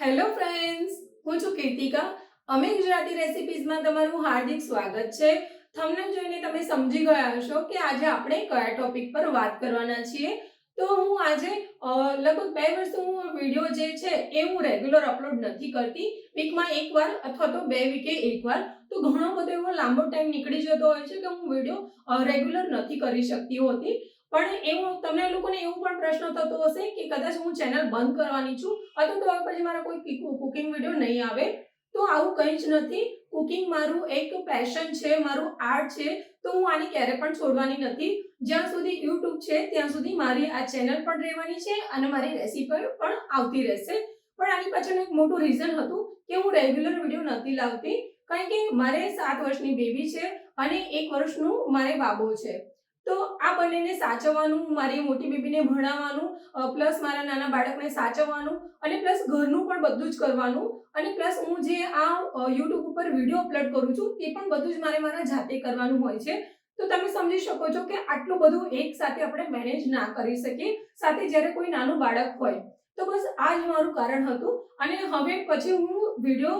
Hello friends હું છું કીર્તિકા. અમે ગુજરાતી રેસિપીઝમાં તમારું હાર્દિક સ્વાગત છે. તમને જોઈને તમે સમજી ગયા હશો કે આજે આપણે કયા ટોપિક પર વાત કરવાના છીએ. તો હું આજે લગભગ બે વર્ષ હું વીડિયો જે છે એ હું રેગ્યુલર અપલોડ નથી કરતી. વીકમાં એકવાર અથવા તો બે વીકે એકવાર તો ઘણો બધો એવો લાંબો ટાઈમ નીકળી જતો હોય છે કે હું વીડિયો રેગ્યુલર નથી કરી શકતી હોતી. પણ એવું તમને લોકોને એવું પણ પ્રશ્ન થતો હશે કે કદાચ હું ચેનલ બંધ કરવાની છું અથવા તો હવે પછી મારા કોઈ કુકિંગ વીડિયો નહીં આવે, તો આવું કંઈ જ નથી. કુકિંગ મારું એક પેશન છે, મારું આર્ટ છે, તો હું આને ક્યારે પણ છોડવાની નથી. જ્યાં સુધી યુટ્યુબ છે, ત્યાં સુધી મારી આ ચેનલ પણ રહેવાની છે અને મારી રેસીપી પણ આવતી રહેશે. પણ આની પાછળનું એક મોટું રીઝન હતું કે હું રેગ્યુલર વીડિયો નથી લાવતી. કારણ કે મારે સાત વર્ષની બેબી છે અને એક વર્ષનું મારે બાબો છે. તો આ બંનેને સાચવવાનું, મારી મોટી બેબીને ભણાવવાનું પ્લસ મારા નાના બાળકને સાચવવાનું અને પ્લસ ઘરનું પણ બધું જ કરવાનું અને પ્લસ હું જે આ યુટ્યુબ ઉપર વીડિયો અપલોડ કરું છું તે પણ બધું જ મારે મારા જાતે કરવાનું હોય છે. તો તમે સમજી શકો છો કે આટલું બધું એક સાથે આપણે મેનેજ ના કરી શકીએ. સાથે જ્યારે કોઈ નાનું બાળક હોય તો બસ આ જ મારું કારણ હતું અને હવે પછી હું વીડિયો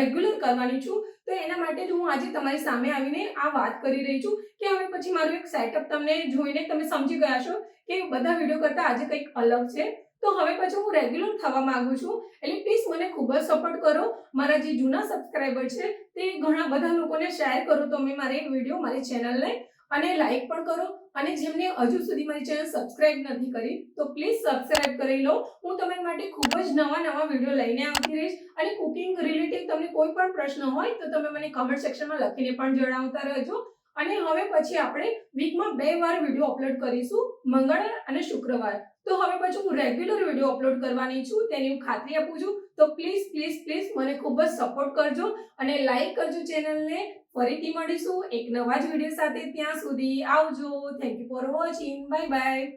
રેગ્યુલર કરવાની છું. તો એના માટે જ હું આજે તમારી સામે આવીને આ વાત કરી રહી છું કે હવે પછી મારું એક સેટઅપ તમને જોઈને તમે સમજી ગયા છો કે બધા વીડિયો કરતાં આજે કંઈક અલગ છે. તો હવે પછી હું રેગ્યુલર થવા માંગુ છું. એટલે પ્લીઝ મને ખૂબ જ સપોર્ટ કરો. મારા જે જૂના સબસ્ક્રાઈબર છે તે ઘણા બધા લોકોને શેર કરો તમે મારી વીડિયો મારી ચેનલને અને લાઈક પણ કરો. અને જેમને હજુ સુધી મારી ચેનલ સબસ્ક્રાઈબ નથી કરી તો પ્લીઝ સબસ્ક્રાઈબ કરી લો. તમારી માટે ખૂબ જ નવા નવા વીડિયો લઈને આવતી રહીશ. અને કુકિંગ રિલેટેડ તમને કોઈ પણ પ્રશ્ન હોય તો તમે મને કમેન્ટ સેક્શનમાં લખીને પણ જણાવતા રહેજો. અને હવે પછી આપણે વીકમાં બે વાર વીડિયો અપલોડ કરીશું, મંગળવાર અને શુક્રવાર. તો હવે પછી હું રેગ્યુલર વીડિયો અપલોડ કરવાની છું, તેની હું ખાતરી આપું છું. તો પ્લીઝ પ્લીઝ પ્લીઝ મને ખૂબ જ સપોર્ટ કરજો અને લાઈક કરજો ચેનલને ફરીથી મળીશું એક નવા જ વીડિયો સાથે ત્યાં સુધી આવજો. Thank you for watching bye bye